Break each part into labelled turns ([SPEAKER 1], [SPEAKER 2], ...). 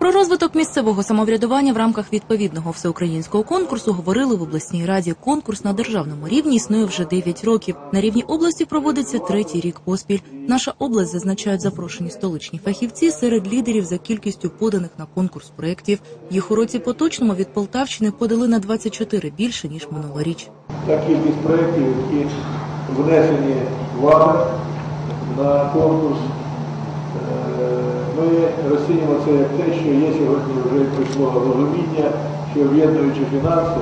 [SPEAKER 1] Про розвиток місцевого самоврядування в рамках відповідного всеукраїнського конкурсу говорили в обласній раді. Конкурс на державному рівні існує вже 9 років. На рівні області проводиться третій рік поспіль. Наша область зазначають запрошені столичні фахівці серед лідерів за кількістю поданих на конкурс проєктів. Їх у році поточному від Полтавщини подали на 24 більше ніж минулоріч.
[SPEAKER 2] та кількість проєктів, які внесені вами на конкурс. Ми розцінюємо це як те, що є сьогодні вже прийшло розуміння, що об'єднуючи фінанси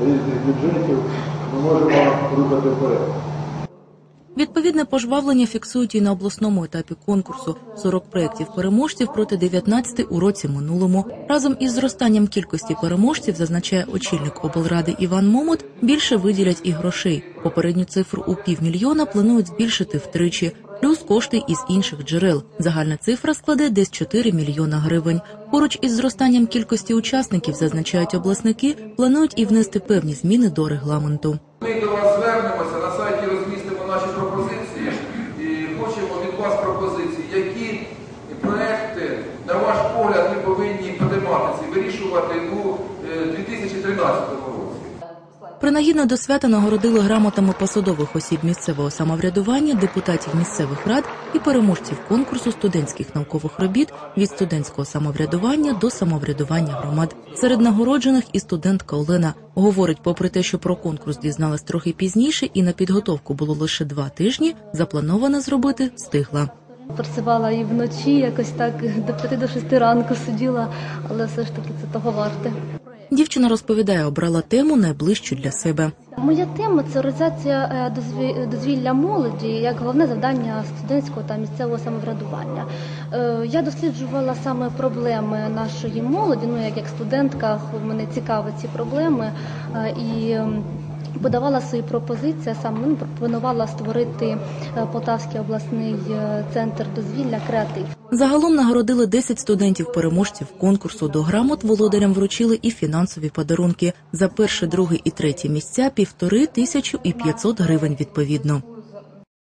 [SPEAKER 2] різних бюджетів, ми можемо рухати вперед.
[SPEAKER 1] Відповідне пожвавлення фіксують і на обласному етапі конкурсу. 40 проєктів переможців проти 19 у році минулому. Разом із зростанням кількості переможців, зазначає очільник облради Іван Момот, більше виділять і грошей. Попередню цифру у півмільйона планують збільшити втричі, плюс кошти із інших джерел. Загальна цифра складе десь 4 мільйона гривень. Поруч із зростанням кількості учасників, зазначають обласники, планують і внести певні зміни до регламенту.
[SPEAKER 3] Ми до вас звернемося, на сайті розмістимо наші пропозиції і хочемо від вас пропозиції, які проекти, на ваш погляд, ми повинні подиматися вирішувати у е, 2013 році.
[SPEAKER 1] Принагідно до свята нагородили грамотами посадових осіб місцевого самоврядування, депутатів місцевих рад і переможців конкурсу студентських наукових робіт від студентського самоврядування до самоврядування громад. Серед нагороджених і студентка Олена говорить, попри те, що про конкурс дізналась трохи пізніше, і на підготовку було лише два тижні, заплановано зробити встигла.
[SPEAKER 4] Працювала і вночі, якось так до 5 до 6 ранку сиділа, але все ж таки це того варте.
[SPEAKER 1] Дівчина розповідає, обрала тему найближчу для себе.
[SPEAKER 4] Моя тема це організація е, дозвілля молоді як головне завдання студентського та місцевого самоврядування. Е, Я досліджувала саме проблеми нашої молоді. Ну як як студентка, мене цікаві ці проблеми е, і. Подавала свої пропозиції, Сам ну, пропонувала створити е, Полтавський обласний е, центр дозвілля креатив.
[SPEAKER 1] Загалом нагородили 10 студентів-переможців конкурсу. До грамот володарям вручили і фінансові подарунки за перше, друге і третє місця півтори тисячу і 500 гривень відповідно.